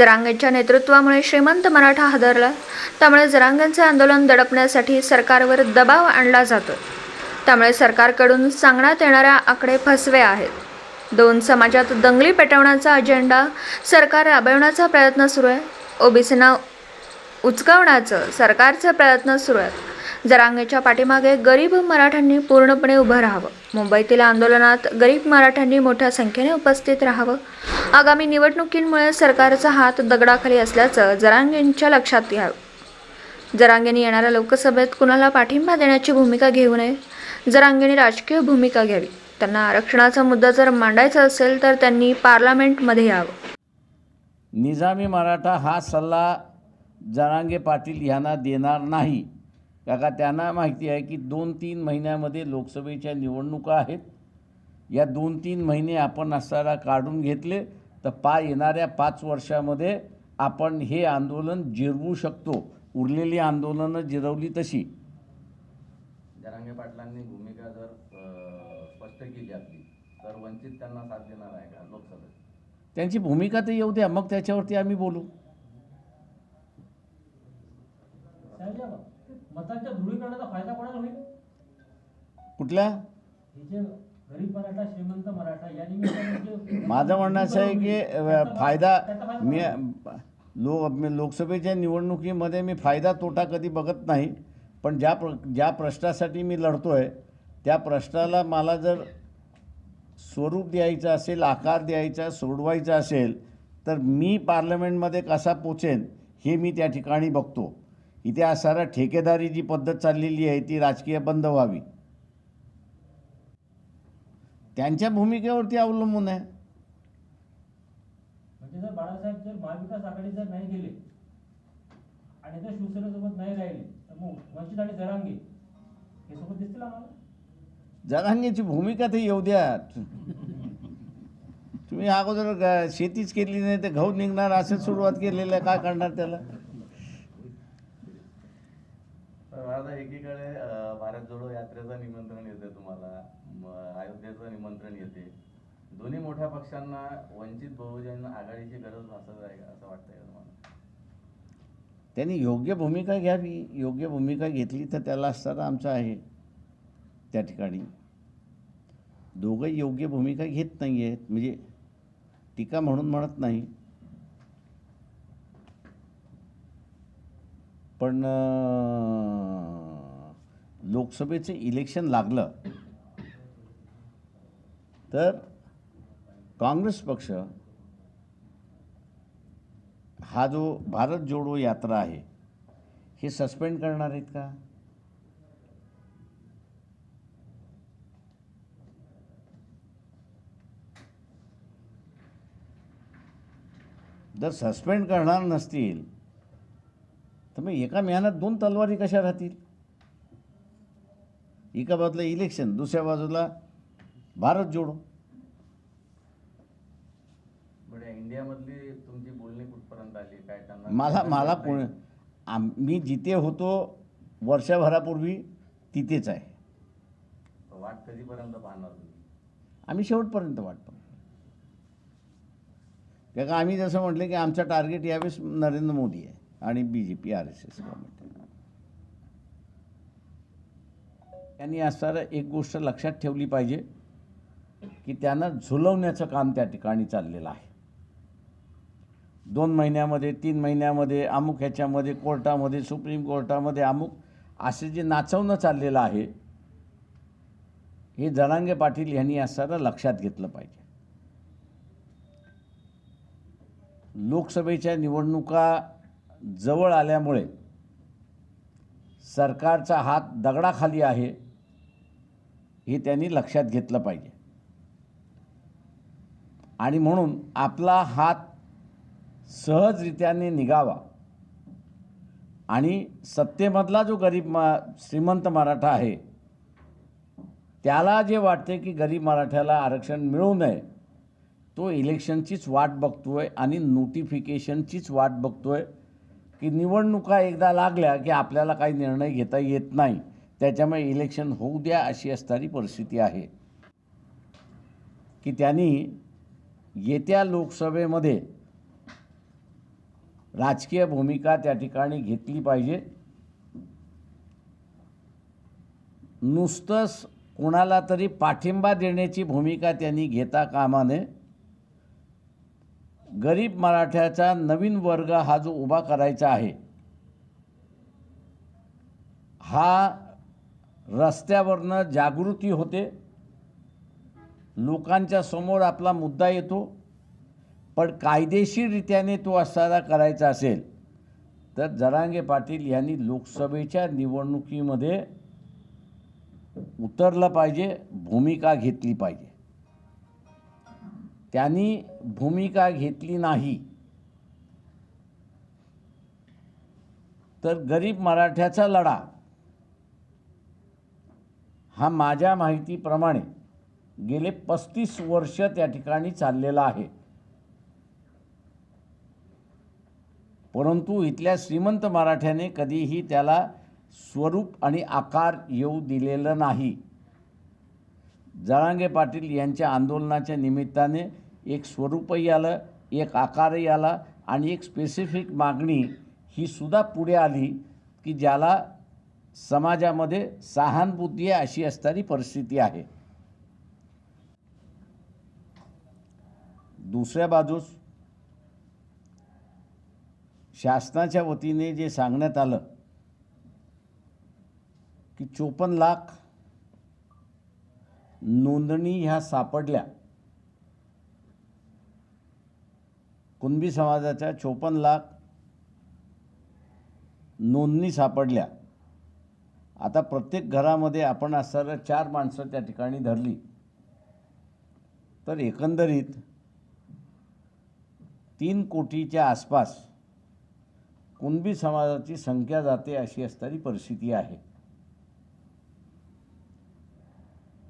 जरांगेंच्या नेतृत्वामुळे श्रीमंत मराठा हादरला. त्यामुळे जरांगेंचे आंदोलन दडपण्यासाठी सरकारवर दबाव आणला जातो त्यामुळे सरकारकडून सांगण्यात येणाऱ्या आकडे फसवे आहेत. दोन समाजात दंगली पेटवण्याचा अजेंडा सरकार राबवण्याचा प्रयत्न सुरू आहे. ओबीसींना उचकावण्याचं सरकारचे प्रयत्न सुरू आहेत. जरांगेच्या पाठीमागे गरीब मराठ्यांनी पूर्णपणे उभं राहावं. मुंबईतील आंदोलनात गरीब मराठ्यांनी मोठ्या संख्येने उपस्थित राहावं. आगामी निवडणुकींमुळे सरकारचा हात दगडाखाली असल्याचं जरांगेंच्या लक्षात यावं. जरांगेंनी येणाऱ्या लोकसभेत कुणाला पाठिंबा देण्याची भूमिका घेऊ नये? जरांगेंनी राजकीय भूमिका घ्यावी. त्यांना आरक्षणाचा मुद्दा जर मांडायचा असेल तर त्यांनी पार्लमेंटमध्ये यावं. निजामी मराठा हा सल्ला जरांगे पाटील यांना देणार नाही. का त्यांना माहिती आहे की दोन तीन महिन्यामध्ये लोकसभेच्या निवडणुका आहेत. या दोन तीन महिने आपण असताना काढून घेतले तर पा येणाऱ्या पाच वर्षामध्ये आपण हे आंदोलन जिरवू शकतो. उरलेली आंदोलनं जिरवली तशी. जरांगे पाटलांनी भूमिका जर स्पष्ट केली आपली तर वंचित त्यांना साथ देणार आहे का लोकसभेत? त्यांची भूमिका तर येऊ द्या मग त्याच्यावरती आम्ही बोलू. मतांच्या ध्रुवीकरणाचा फायदा कोणाला होईल? कुठल्या? हे जे गरीब मराठा श्रीमंत मराठा या निमित्ताने जे- माझं म्हणणं असं आहे की अ, त्याचा फायदा त्याचा मी लो मी लोकसभेच्या निवडणुकीमध्ये मी फायदा तोटा कधी बघत नाही पण ज्या प्र ज्या प्रश्नासाठी मी लढतो आहे त्या प्रश्नाला मला जर स्वरूप द्यायचं असेल आकार द्यायचा सोडवायचा असेल तर मी पार्लमेंटमध्ये कसा पोचेन हे मी त्या ठिकाणी बघतो. इथे सारा ठेकेदारी जी पद्धत चाललेली आहे ती राजकीय बंद व्हावी. त्यांच्या भूमिकेवरती अवलंबून आहे. म्हणजे जर बाळासाहेब जर महाविकास आघाडी जर नाही गेले आणि जर शिवसेनेसोबत नाही राहिले तर मग वंचित आणि जरांगे हे सोबत दिसतील आम्हाला? जरांगेची भूमिका ते येऊ द्या. तुम्ही अगोदर शेतीच केली नाही तर गहू निघणार असं सुरुवात केलेलं आहे. काय करणार त्याला तर सगळीकडे भारत जोडो यात्रेचं निमंत्रण येते तुम्हाला. अयोध्येचं निमंत्रण येते. दोन्ही मोठ्या पक्षांना वंचित बहुजन आघाडीची गरज भासत आहे असं वाटतंय तुम्हाला? त्यांनी योग्य भूमिका घ्यावी योग्य भूमिका घेतली तर त्याला असताना आमचा आहे त्या ठिकाणी. दोघं योग्य भूमिका घेत नाही आहेत म्हणजे टीका म्हणून म्हणत नाही. पण लोकसभेचं इलेक्शन लागलं तर काँग्रेस पक्ष हा जो भारत जोडो यात्रा आहे हे सस्पेंड करणार आहेत का? जर सस्पेंड करणार नसतील तर मग एका मेहनत दोन तलवारी कशा राहतील? एका बाजूला इलेक्शन दुसऱ्या बाजूला भारत जोडो. इंडियामधली तुमची बोलणी कुठपर्यंत आली? काय मला मला आम मी जिथे होतो वर्षभरापूर्वी तिथेच आहे. वाट कधीपर्यंत पाहणार आम्ही शेवटपर्यंत वाट पाहू. कारण आम्ही जसं म्हटलं की आमचं टार्गेट यावेळेस नरेंद्र मोदी आहे आणि B J P R S S government त्यांनी असणारं एक गोष्ट लक्षात ठेवली पाहिजे की त्यांना झुलवण्याचं काम त्या ठिकाणी चाललेलं आहे. दोन महिन्यामध्ये तीन महिन्यामध्ये अमुक ह्याच्यामध्ये कोर्टामध्ये सुप्रीम कोर्टामध्ये अमुक असे जे नाचवणं चाललेलं आहे हे जरांगे पाटील यांनी असताना लक्षात घेतलं पाहिजे. लोकसभेच्या निवडणुका जवळ आल्यामुळे सरकारचा हात दगडाखाली आहे. हे त्यांनी लक्षात घेतलं पाहिजे. आणि म्हणून आपला हात सहजरित्याने निघावा. आणि सत्तेमधला जो गरीब मा श्रीमंत मराठा आहे त्याला जे वाटते की गरीब मराठ्याला आरक्षण मिळू नये तो इलेक्शनचीच वाट बघतो आहे आणि नोटिफिकेशनचीच वाट बघतो आहे की निवडणुका एकदा लागल्या की आपल्याला काही निर्णय घेता येत नाही. त्याच्यामुळे इलेक्शन होऊ द्या अशी असणारी परिस्थिती आहे. की त्यांनी येत्या लोकसभेमध्ये राजकीय भूमिका त्या ठिकाणी घेतली पाहिजे. नुसतंच कोणाला तरी पाठिंबा देण्याची भूमिका त्यांनी घेता कामाने. गरीब मराठ्याचा नवीन वर्ग हा जो उभा करायचा आहे हा रस्त्यावरनं जागृती होते. लोकांच्या समोर आपला मुद्दा येतो. पण कायदेशीररित्याने तो असताना करायचा असेल तर जरांगे पाटील यांनी लोकसभेच्या निवडणुकीमध्ये उतरलं पाहिजे भूमिका घेतली पाहिजे. त्यांनी भूमिका घेतली नाही. तर गरीब मराठ्याचा लढा हा माझ्या माहितीप्रमाणे गेले पस्तीस वर्ष त्या ठिकाणी चाललेला आहे. परंतु इथल्या श्रीमंत मराठ्याने कधीही त्याला स्वरूप आणि आकार येऊ दिलेलं नाही. जळांगे पाटील यांच्या आंदोलनाच्या निमित्ताने एक स्वरूपही आलं एक आकारही आला आणि एक स्पेसिफिक मागणी ही सुद्धा पुढे आली की ज्याला समाजामध्ये सहानुभूती अशी असणारी परिस्थिती आहे. दुसऱ्या बाजूस शासनाच्या वतीने जे सांगण्यात आलं की चोपन्न लाख नोंदणी ह्या सापडल्या. कुणबी समाजाच्या चोपन्न लाख नोंदणी सापडल्या. आता प्रत्येक घरामध्ये आपण असणारं चार माणसं त्या ठिकाणी धरली तर एकंदरीत तीन कोटीच्या आसपास कुणबी समाजाची संख्या जाते अशी असणारी परिस्थिती आहे.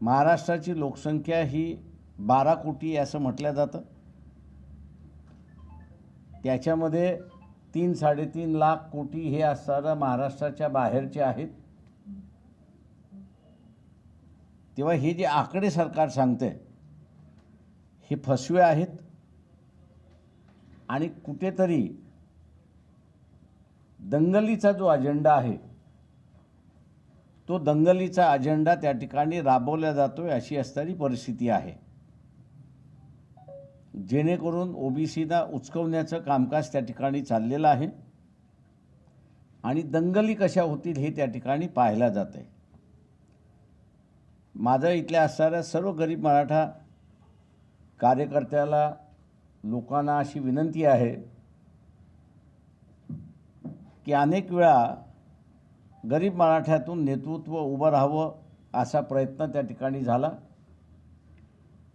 महाराष्ट्राची लोकसंख्या ही बारा कोटी असं म्हटलं जातं. त्याच्यामध्ये तीन साडेतीन लाख कोटी हे असणारं महाराष्ट्राच्या बाहेरचे आहेत. तेव्हा हे जे आकडे सरकार सांगते हे फसवे आहेत. आणि कुठेतरी दंगलीचा जो अजेंडा आहे तो दंगलीचा अजेंडा त्या ठिकाणी राबवला जातो आहे अशी असणारी परिस्थिती आहे. जेणेकरून ओबीसीना उचकवण्याचं कामकाज त्या ठिकाणी चाललेलं आहे. आणि दंगली कशा होतील हे त्या ठिकाणी पाहायला जात आहे माझं इथल्या असणाऱ्या सर्व गरीब मराठा कार्यकर्त्याला लोकांना अशी विनंती आहे की अनेक वेळा गरीब मराठ्यातून नेतृत्व उभं राहावं असा प्रयत्न त्या ठिकाणी झाला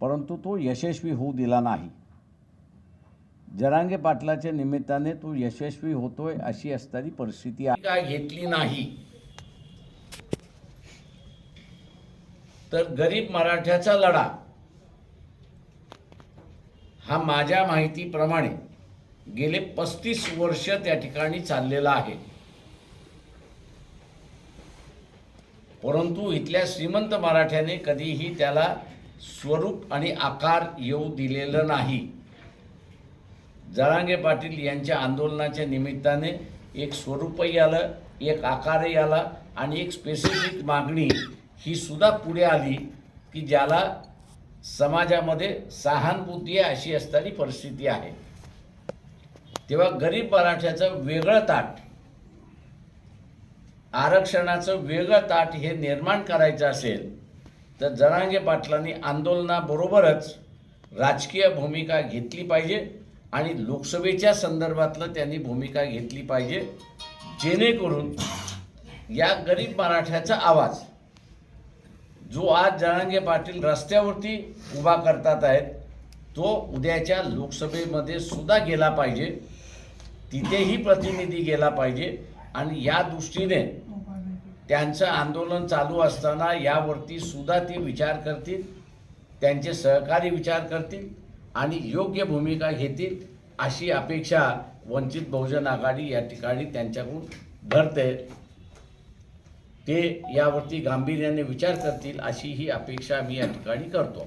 परंतु तो यशस्वी होऊ दिला नाही. जरांगे पाटलाच्या निमित्ताने तो यशस्वी होतोय अशी असणारी परिस्थिती आहे. घेतली नाही. तर गरीब मराठ्याचा लढा. हा माझ्या माहितीप्रमाणे गेले पस्तीस वर्ष त्या ठिकाणी चाललेला आहे. परंतु इथल्या श्रीमंत मराठ्याने कधीही त्याला स्वरूप आणि आकार येऊ दिलेलं नाही. जरांगे पाटील यांच्या आंदोलनाच्या निमित्ताने एक स्वरूपही आलं एक आकारही आला आणि एक स्पेसिफिक मागणी ही सुद्धा पुढे आली की ज्याला समाजामध्ये सहानुभूती आहे अशी असणारी परिस्थिती आहे. तेव्हा गरीब मराठ्याचं वेगळं ताट आरक्षणाचं वेगळं ताट हे निर्माण करायचं असेल तर जरांगे पाटलांनी आंदोलनाबरोबरच राजकीय भूमिका घेतली पाहिजे आणि लोकसभेच्या संदर्भातलं त्यांनी भूमिका घेतली पाहिजे जेणेकरून या गरीब मराठ्याचा आवाज जो आज जरांगे पाटील रस्त्यावरती उभा करतात आहेत तो उद्याच्या लोकसभेमध्ये सुद्धा गेला पाहिजे. तिथेही प्रतिनिधी गेला पाहिजे. आणि या दृष्टीने त्यांचं आंदोलन चालू असताना यावरती सुद्धा ते विचार करतील त्यांचे सहकारी विचार करतील आणि योग्य भूमिका घेतील अशी अपेक्षा वंचित बहुजन आघाडी या ठिकाणी त्यांच्याकडून धरते. ते यावरती गांभीर्याने विचार करतील अशी ही अपेक्षा मी या ठिकाणी करतो.